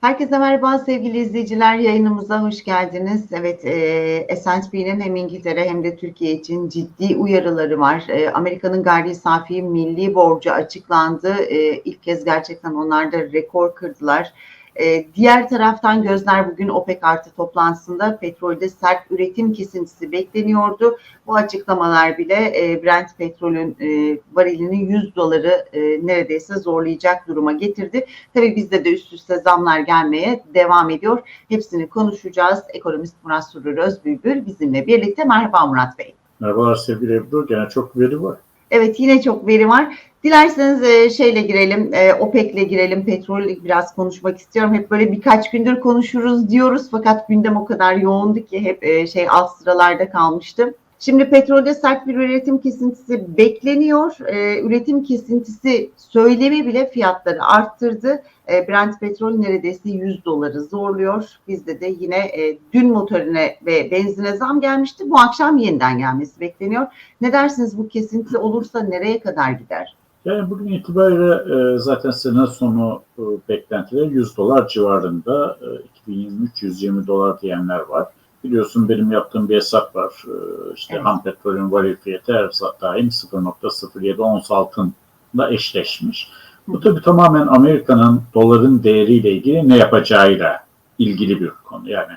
Herkese merhaba sevgili izleyiciler. Yayınımıza hoş geldiniz. Evet, e, S&P'nin hem İngiltere hem de Türkiye için ciddi uyarıları var. E, Amerika'nın gayri safi milli borcu açıklandı. E, ilk kez gerçekten onlar da rekor kırdılar. E, diğer taraftan gözler bugün OPEC artı toplantısında petrolde sert üretim kesintisi bekleniyordu. Bu açıklamalar bile e, Brent petrolün e, varilini 100 doları e, neredeyse zorlayacak duruma getirdi. Tabii bizde de üst üste zamlar gelmeye devam ediyor. Hepsini konuşacağız. Ekonomist Murat Surur Özbülbül bizimle birlikte. Merhaba Murat Bey. Merhabalar sevgili Ebru. Gene çok veri var. Evet yine çok veri var. Dilerseniz e, şeyle girelim, e, OPEC'le girelim, petrol biraz konuşmak istiyorum. Hep böyle birkaç gündür konuşuruz diyoruz fakat gündem o kadar yoğundu ki hep e, şey alt sıralarda kalmıştı. Şimdi petrolde sert bir üretim kesintisi bekleniyor. Ee, üretim kesintisi söylemi bile fiyatları arttırdı. Ee, Brent petrol neredeyse 100 doları zorluyor. Bizde de yine e, dün motorine ve benzine zam gelmişti. Bu akşam yeniden gelmesi bekleniyor. Ne dersiniz bu kesinti olursa nereye kadar gider? Yani bugün itibariyle e, zaten sene sonu e, beklentiler 100 dolar civarında. E, 2023 120 dolar diyenler var. Biliyorsun benim yaptığım bir hesap var. E, işte Evet. ham petrolün varil fiyatı her daim 0.07 ons altında eşleşmiş. Bu tabii tamamen Amerika'nın doların değeriyle ilgili ne yapacağıyla ilgili bir konu. Yani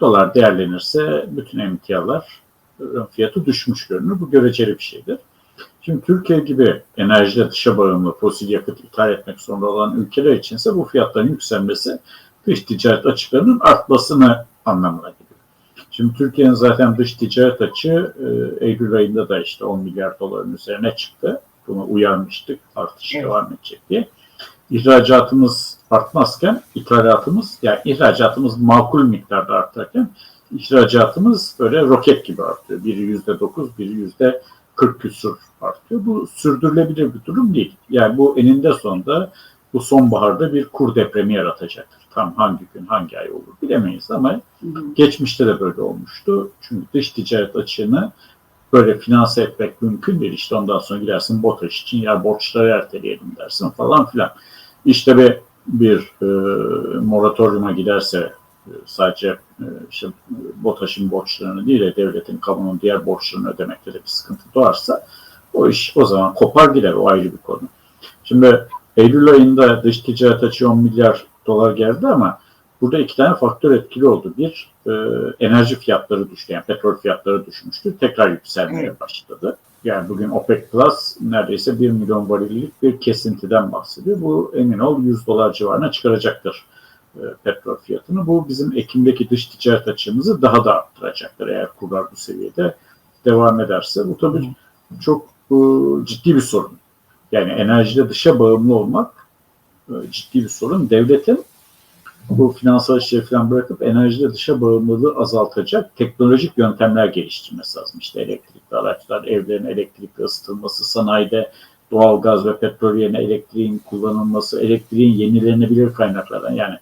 dolar değerlenirse bütün emtialar fiyatı düşmüş görünür. Bu göreceli bir şeydir. Şimdi Türkiye gibi enerjide dışa bağımlı fosil yakıt ithal etmek zorunda olan ülkeler içinse bu fiyatların yükselmesi dış ticaret açıklarının artmasını anlamına geliyor. Şimdi Türkiye'nin zaten dış ticaret açığı e, Eylül ayında da işte 10 milyar doların üzerine çıktı. Bunu uyarmıştık artış Evet. devam edecek diye. İhracatımız artmazken ithalatımız yani ihracatımız makul miktarda artarken ihracatımız böyle roket gibi artıyor. Biri yüzde dokuz, biri yüzde 40 küsur artıyor. Bu sürdürülebilir bir durum değil. Yani bu eninde sonunda bu sonbaharda bir kur depremi yaratacaktır. Tam hangi gün, hangi ay olur bilemeyiz ama geçmişte de böyle olmuştu. Çünkü dış ticaret açığını böyle finanse etmek mümkün değil. İşte ondan sonra gidersin BOTAŞ için ya borçları erteleyelim dersin falan filan. İşte bir, bir e, moratoriuma giderse e, sadece e, işte BOTAŞ'ın borçlarını değil de devletin, kamunun diğer borçlarını ödemekte de bir sıkıntı doğarsa o iş o zaman kopar gider. O ayrı bir konu. Şimdi Eylül ayında dış ticaret açığı 10 milyar dolar geldi ama burada iki tane faktör etkili oldu. Bir, e, enerji fiyatları düştü. Yani petrol fiyatları düşmüştü. Tekrar yükselmeye Evet. başladı. Yani bugün OPEC Plus neredeyse 1 milyon varillik bir kesintiden bahsediyor. Bu emin ol 100 dolar civarına çıkaracaktır e, petrol fiyatını. Bu bizim Ekim'deki dış ticaret açığımızı daha da arttıracaktır eğer kurlar bu seviyede devam ederse. Bu tabii çok e, ciddi bir sorun. Yani enerjide dışa bağımlı olmak ciddi bir sorun. Devletin bu finansal işleri falan bırakıp enerjide dışa bağımlılığı azaltacak teknolojik yöntemler geliştirmesi lazım. İşte elektrikli araçlar, evlerin elektrikli ısıtılması, sanayide doğalgaz ve petrol yerine elektriğin kullanılması, elektriğin yenilenebilir kaynaklardan. Yani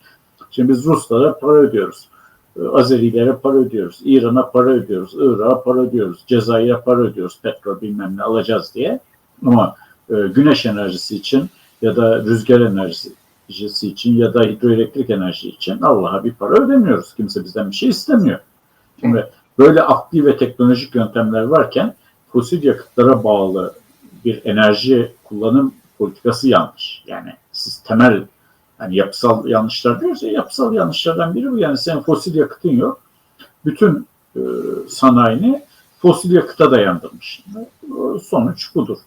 şimdi biz Ruslara para ödüyoruz. e, Azerilere para ödüyoruz. İran'a para ödüyoruz. Irak'a para ödüyoruz. Cezayir'e para ödüyoruz. Petrol bilmem ne alacağız diye. Ama e, güneş enerjisi için ya da rüzgar enerjisi için ya da hidroelektrik enerji için Allah'a bir para ödemiyoruz. Kimse bizden bir şey istemiyor. Şimdi böyle aktif ve teknolojik yöntemler varken fosil yakıtlara bağlı bir enerji kullanım politikası yanlış. Yani siz temel yani yapısal yanlışlar diyoruz ya yapısal yanlışlardan biri bu. Yani senin fosil yakıtın yok. Bütün e, sanayini fosil yakıta dayandırmış. Sonuç budur.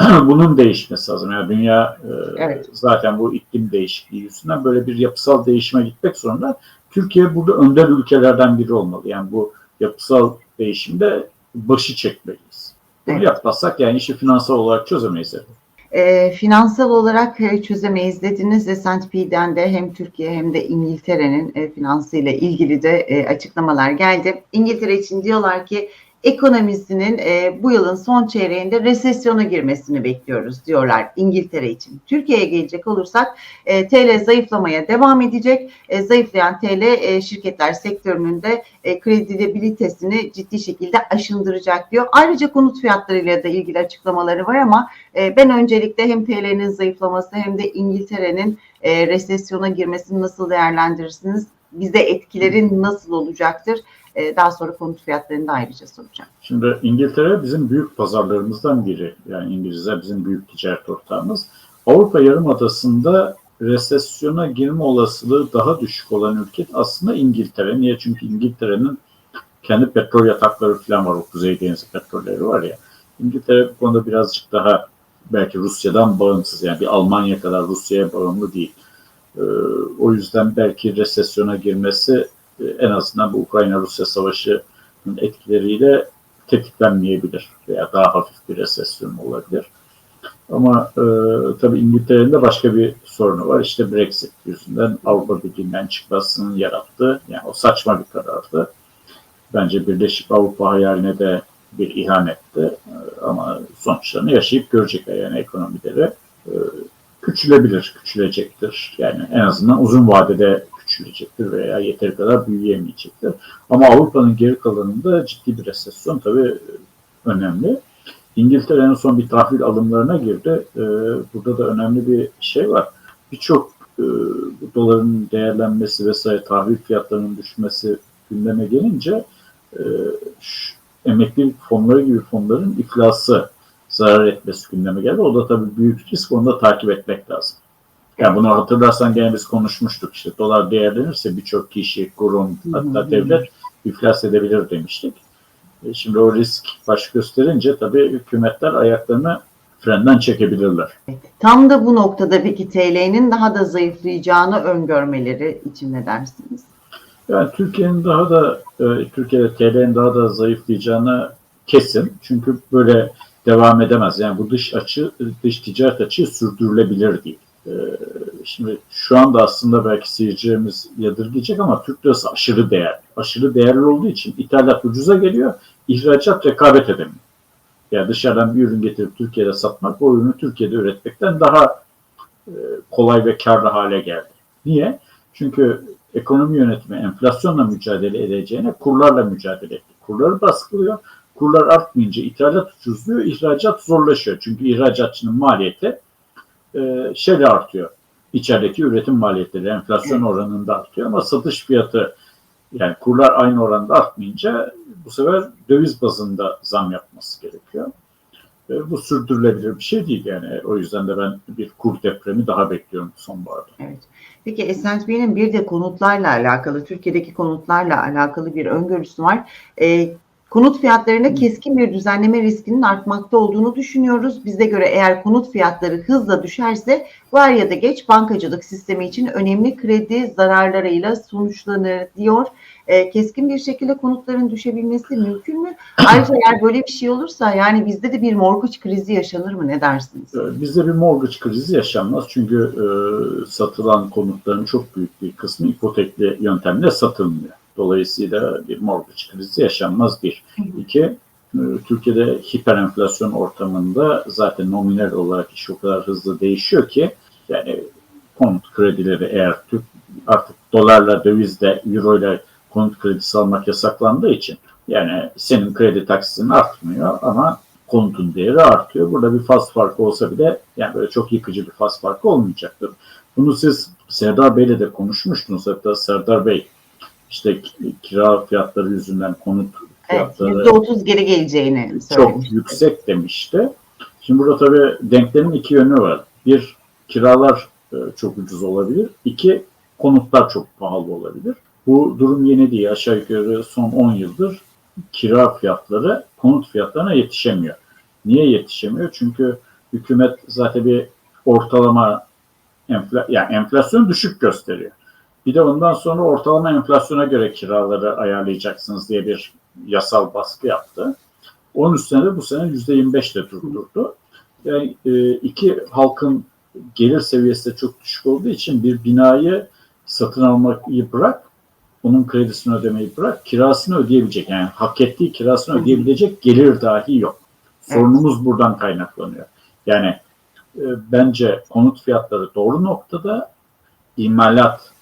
Bunun değişmesi lazım. Yani dünya e, Evet. zaten bu iklim değişikliği yüzünden böyle bir yapısal değişime gitmek zorunda. Türkiye burada önder ülkelerden biri olmalı. Yani bu yapısal değişimde başı çekmeliyiz. Bunu yapmazsak yani işi finansal olarak çözemeyiz. E, finansal olarak e, çözemeyiz dediniz. S&P'den de hem Türkiye hem de İngiltere'nin e, finansıyla ilgili de e, açıklamalar geldi. İngiltere için diyorlar ki ekonomisinin e, bu yılın son çeyreğinde resesyona girmesini bekliyoruz diyorlar İngiltere için. Türkiye'ye gelecek olursak e, TL zayıflamaya devam edecek. E, zayıflayan TL e, şirketler sektörünün de e, kredibilitesini ciddi şekilde aşındıracak diyor. Ayrıca konut fiyatlarıyla da ilgili açıklamaları var ama e, ben öncelikle hem TL'nin zayıflaması hem de İngiltere'nin e, resesyona girmesini nasıl değerlendirirsiniz? Bize etkileri nasıl olacaktır? E, daha sonra konut fiyatlarını da ayrıca soracağım. Şimdi İngiltere bizim büyük pazarlarımızdan biri. Yani İngilizler bizim büyük ticaret ortağımız. Avrupa Yarımadası'nda resesyona girme olasılığı daha düşük olan ülke aslında İngiltere. Niye? Çünkü İngiltere'nin kendi petrol yatakları falan var. O Kuzey Denizi petrolleri var ya. İngiltere bu konuda birazcık daha belki Rusya'dan bağımsız. Yani bir Almanya kadar Rusya'ya bağımlı değil. Ee, o yüzden belki resesyona girmesi e, en azından bu Ukrayna-Rusya savaşının etkileriyle tetiklenmeyebilir veya daha hafif bir resesyon olabilir. Ama e, tabii İngiltere'nin de başka bir sorunu var. İşte Brexit yüzünden Avrupa Birliği'nden çıkmasının yarattığı, yani o saçma bir karardı. Bence Birleşik Avrupa hayaline de bir ihanetti. Ama sonuçlarını yaşayıp görecekler yani ekonomileri. E, küçülebilir, küçülecektir. Yani en azından uzun vadede küçülecektir veya yeteri kadar büyüyemeyecektir. Ama Avrupa'nın geri kalanında ciddi bir resesyon tabii önemli. İngiltere en son bir tahvil alımlarına girdi. Ee, burada da önemli bir şey var. Birçok e, doların değerlenmesi vesaire tahvil fiyatlarının düşmesi gündeme gelince e, emeklilik fonları gibi fonların iflası zarar etmesi gündeme geldi. O da tabii büyük risk. Onu da takip etmek lazım. Yani bunu hatırlarsan gene biz konuşmuştuk işte dolar değerlenirse birçok kişi, kurum hatta devlet iflas edebilir demiştik. E şimdi o risk baş gösterince tabii hükümetler ayaklarını frenden çekebilirler. Tam da bu noktada peki TL'nin daha da zayıflayacağını öngörmeleri için ne dersiniz? Yani Türkiye'nin daha da e, Türkiye'de TL'nin daha da zayıflayacağını kesin. Çünkü böyle devam edemez. Yani bu dış açı, dış ticaret açığı sürdürülebilir değil. Şimdi şu anda aslında belki seyircilerimiz yadırgayacak ama Türk lirası aşırı değerli. Aşırı değerli olduğu için ithalat ucuza geliyor, ihracat rekabet edemiyor. Yani dışarıdan bir ürün getirip Türkiye'de satmak, o ürünü Türkiye'de üretmekten daha kolay ve karlı hale geldi. Niye? Çünkü ekonomi yönetimi enflasyonla mücadele edeceğine kurlarla mücadele etti. Kurları baskılıyor. Kurlar artmayınca ithalat ucuzluyor, ihracat zorlaşıyor. Çünkü ihracatçının maliyeti e, şeyle artıyor. İçerideki üretim maliyetleri enflasyon oranında artıyor ama satış fiyatı yani kurlar aynı oranda artmayınca bu sefer döviz bazında zam yapması gerekiyor. E, bu sürdürülebilir bir şey değil yani. O yüzden de ben bir kur depremi daha bekliyorum sonbaharda. Evet. Peki S&P'nin bir de konutlarla alakalı, Türkiye'deki konutlarla alakalı bir öngörüsü var. E, konut fiyatlarında keskin bir düzenleme riskinin artmakta olduğunu düşünüyoruz. Bize göre eğer konut fiyatları hızla düşerse var ya da geç bankacılık sistemi için önemli kredi zararlarıyla sonuçlanır diyor. E, keskin bir şekilde konutların düşebilmesi mümkün mü? Ayrıca eğer böyle bir şey olursa yani bizde de bir mortgage krizi yaşanır mı? Ne dersiniz? Bizde bir mortgage krizi yaşanmaz. Çünkü e, satılan konutların çok büyük bir kısmı ipotekli yöntemle satılmıyor. Dolayısıyla bir mortgage krizi yaşanmaz bir. İki, Türkiye'de hiper enflasyon ortamında zaten nominal olarak iş o kadar hızlı değişiyor ki yani konut kredileri eğer Türk artık dolarla, dövizle, euro ile konut kredisi almak yasaklandığı için yani senin kredi taksitin artmıyor ama konutun değeri artıyor. Burada bir faz farkı olsa bile yani böyle çok yıkıcı bir faz farkı olmayacaktır. Bunu siz Serdar Bey'le de konuşmuştunuz. Hatta Serdar Bey işte kira fiyatları yüzünden konut fiyatları evet, %30 geri geleceğini çok yüksek demişti. Şimdi burada tabii denklemin iki yönü var. Bir, kiralar çok ucuz olabilir. İki, konutlar çok pahalı olabilir. Bu durum yeni değil. Aşağı yukarı son 10 yıldır kira fiyatları konut fiyatlarına yetişemiyor. Niye yetişemiyor? Çünkü hükümet zaten bir ortalama enfla yani enflasyon düşük gösteriyor. Bir de ondan sonra ortalama enflasyona göre kiraları ayarlayacaksınız diye bir yasal baskı yaptı. Onun üstüne de bu sene %25 ile durdurdu. Yani e, iki halkın gelir seviyesi de çok düşük olduğu için bir binayı satın almayı bırak onun kredisini ödemeyi bırak, kirasını ödeyebilecek yani hak ettiği kirasını ödeyebilecek gelir dahi yok. Sorunumuz buradan kaynaklanıyor. Yani e, bence konut fiyatları doğru noktada, imalat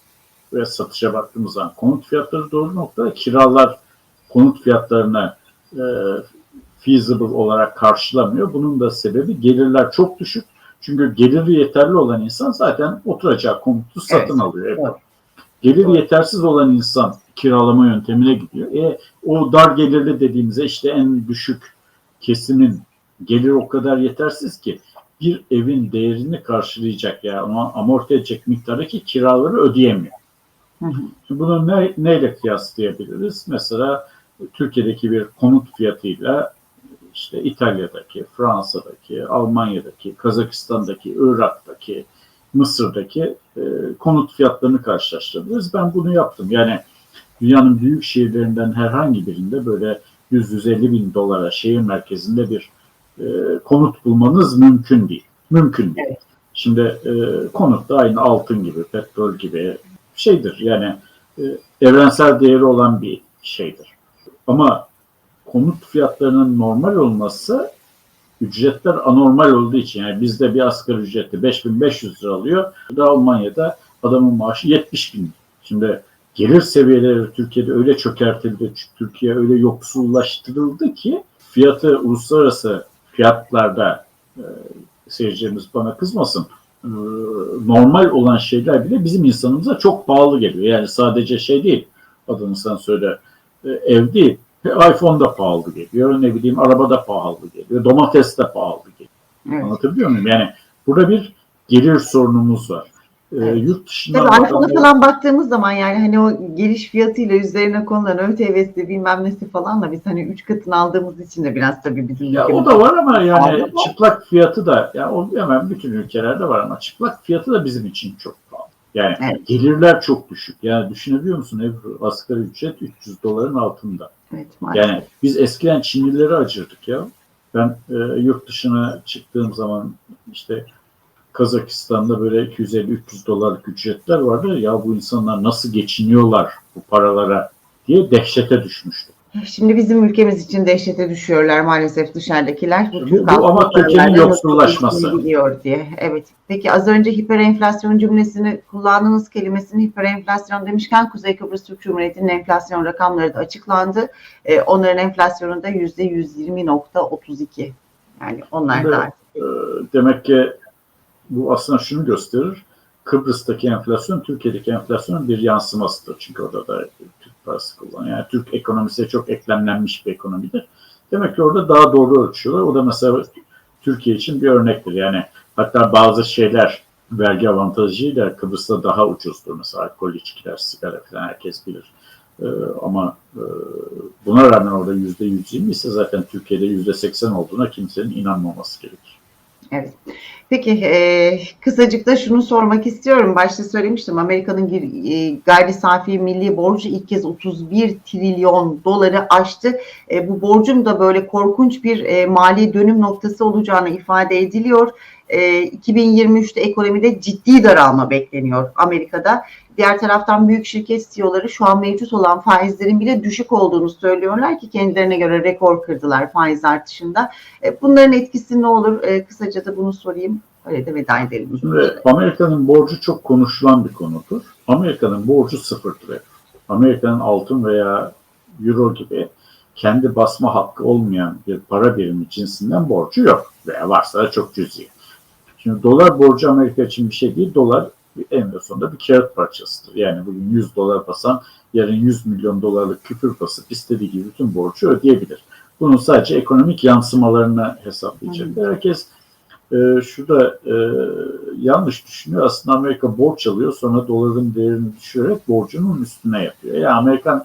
ve satışa baktığımız zaman konut fiyatları doğru noktada, kiralar konut fiyatlarını e, feasible olarak karşılamıyor. Bunun da sebebi gelirler çok düşük. Çünkü geliri yeterli olan insan zaten oturacağı konutu satın Evet. alıyor. Evet. Evet. Gelir yetersiz olan insan kiralama yöntemine gidiyor. E, o dar gelirli dediğimize işte en düşük kesimin geliri o kadar yetersiz ki bir evin değerini karşılayacak yani ona amorti edecek miktardaki kiraları ödeyemiyor. Hı hı. Şimdi bunu ne, neyle kıyaslayabiliriz? Mesela Türkiye'deki bir konut fiyatıyla işte İtalya'daki, Fransa'daki, Almanya'daki, Kazakistan'daki, Irak'taki, Mısır'daki e, konut fiyatlarını karşılaştırabiliriz. Ben bunu yaptım. Yani dünyanın büyük şehirlerinden herhangi birinde böyle 100-150 bin dolara şehir merkezinde bir e, konut bulmanız mümkün değil. Mümkün değil. Evet. Şimdi e, konut da aynı altın gibi, petrol gibi şeydir. Yani e, evrensel değeri olan bir şeydir. Ama konut fiyatlarının normal olması ücretler anormal olduğu için yani bizde bir asgari ücreti 5500 lira alıyor. Da Almanya'da adamın maaşı 70 bin. Şimdi gelir seviyeleri Türkiye'de öyle çökertildi, Türkiye öyle yoksullaştırıldı ki fiyatı uluslararası fiyatlarda e, seyircilerimiz bana kızmasın e, normal olan şeyler bile bizim insanımıza çok pahalı geliyor. Yani sadece şey değil adını sen söyle e, ev değil iPhone da pahalı geliyor, ne bileyim araba da pahalı geliyor, domates de pahalı geliyor. Evet. Anlatabiliyor muyum? Yani burada bir gelir sorunumuz var. Ee, Evet. yurt dışından Tabii iPhone'a adamlar- falan baktığımız zaman yani hani o geliş fiyatıyla üzerine konulan ÖTV'si bilmem nesi falan da biz hani üç katını aldığımız için de biraz tabii bizim ya o da var ama yani mı? çıplak fiyatı da ya o hemen bütün ülkelerde var ama çıplak fiyatı da bizim için çok pahalı. Yani Evet. gelirler çok düşük. Yani düşünebiliyor musun Ebru? Asgari ücret 300 doların altında. Evet, maalesef. Yani biz eskiden Çinlilere acırdık ya. Ben e, yurt dışına çıktığım zaman işte Kazakistan'da böyle 250-300 dolarlık ücretler vardı. Ya bu insanlar nasıl geçiniyorlar bu paralara diye dehşete düşmüştüm. Şimdi bizim ülkemiz için dehşete düşüyorlar maalesef dışarıdakiler. Bu- bu halkı ama Türkiye'nin yoksullaşması. geçinebiliyor diye. Evet. Peki az önce hiperenflasyon cümlesini kullandığınız kelimesini hiperenflasyon demişken Kuzey Kıbrıs Türk Cumhuriyeti'nin enflasyon rakamları da açıklandı. Ee, onların enflasyonu da %120.32. Yani onlar da artık e, demek ki bu aslında şunu gösterir. Kıbrıs'taki enflasyon Türkiye'deki enflasyonun bir yansımasıdır. Çünkü orada da Türk parası kullanıyor. Yani Türk ekonomisi çok eklemlenmiş bir ekonomidir. Demek ki orada daha doğru ölçüyorlar. O da mesela Türkiye için bir örnektir. Yani hatta bazı şeyler vergi avantajıyla Kıbrıs'ta daha ucuzdur. Mesela alkol, içkiler, sigara falan herkes bilir. Ee, ama e, buna rağmen orada yüzde 120 ise zaten Türkiye'de yüzde 80 olduğuna kimsenin inanmaması gerekir. Evet. Peki e, kısacık da şunu sormak istiyorum. Başta söylemiştim Amerika'nın e, gayri safi milli borcu ilk kez 31 trilyon doları aştı. E, bu borcun da böyle korkunç bir e, mali dönüm noktası olacağını ifade ediliyor. E, 2023'te ekonomide ciddi daralma bekleniyor Amerika'da. Diğer taraftan büyük şirket CEO'ları şu an mevcut olan faizlerin bile düşük olduğunu söylüyorlar ki kendilerine göre rekor kırdılar faiz artışında. E, Bunların etkisi ne olur? E, Kısaca da bunu sorayım. Öyle de veda edelim. Şimdi Amerika'nın borcu çok konuşulan bir konudur. Amerika'nın borcu sıfırdır. Amerika'nın altın veya euro gibi kendi basma hakkı olmayan bir para birimi cinsinden borcu yok. Veya varsa da çok cüzi. Şimdi dolar borcu Amerika için bir şey değil. Dolar en sonunda bir kağıt parçasıdır. Yani bugün 100 dolar basan yarın 100 milyon dolarlık küpür basıp istediği gibi bütün borcu ödeyebilir. Bunun sadece ekonomik yansımalarını hesaplayacak. Herkes e, şurada e, yanlış düşünüyor. Aslında Amerika borç alıyor sonra doların değerini düşürerek borcunun üstüne yapıyor. Yani Amerikan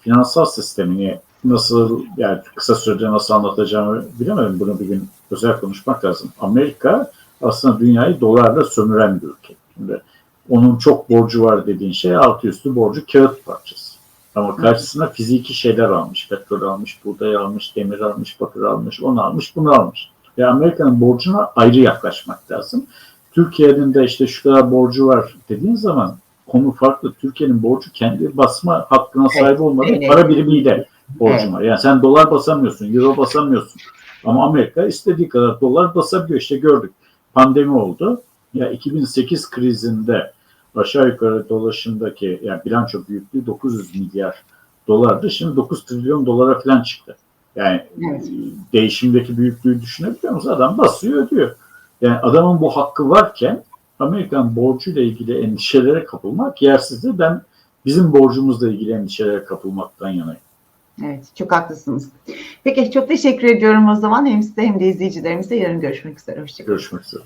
finansal sistemini nasıl yani kısa sürede nasıl anlatacağımı bilemedim. Bunu bir gün özel konuşmak lazım. Amerika aslında dünyayı dolarla sömüren bir ülke. Şimdi onun çok borcu var dediğin şey altı üstü borcu kağıt parçası. Ama karşısına fiziki şeyler almış. Petrol almış, buğday almış, demir almış, bakır almış, onu almış, bunu almış. Ve Amerika'nın borcuna ayrı yaklaşmak lazım. Türkiye'nin de işte şu kadar borcu var dediğin zaman konu farklı. Türkiye'nin borcu kendi basma hakkına sahip olmadığı evet. para birimiyle borcum Evet. var. Yani sen dolar basamıyorsun, euro basamıyorsun. Ama Amerika istediği kadar dolar basabiliyor. İşte gördük. Pandemi oldu. Ya 2008 krizinde aşağı yukarı dolaşımdaki yani bilanço büyüklüğü 900 milyar dolardı. Şimdi 9 trilyon dolara falan çıktı. Yani Evet. değişimdeki büyüklüğü düşünebiliyor musunuz? Adam basıyor ödüyor. Yani adamın bu hakkı varken Amerikan borcuyla ilgili endişelere kapılmak yersizdir. Ben bizim borcumuzla ilgili endişelere kapılmaktan yanayım. Evet, çok haklısınız. Peki, çok teşekkür ediyorum o zaman. Hem size hem de izleyicilerimize yarın görüşmek üzere. Hoşçakalın. Görüşmek üzere.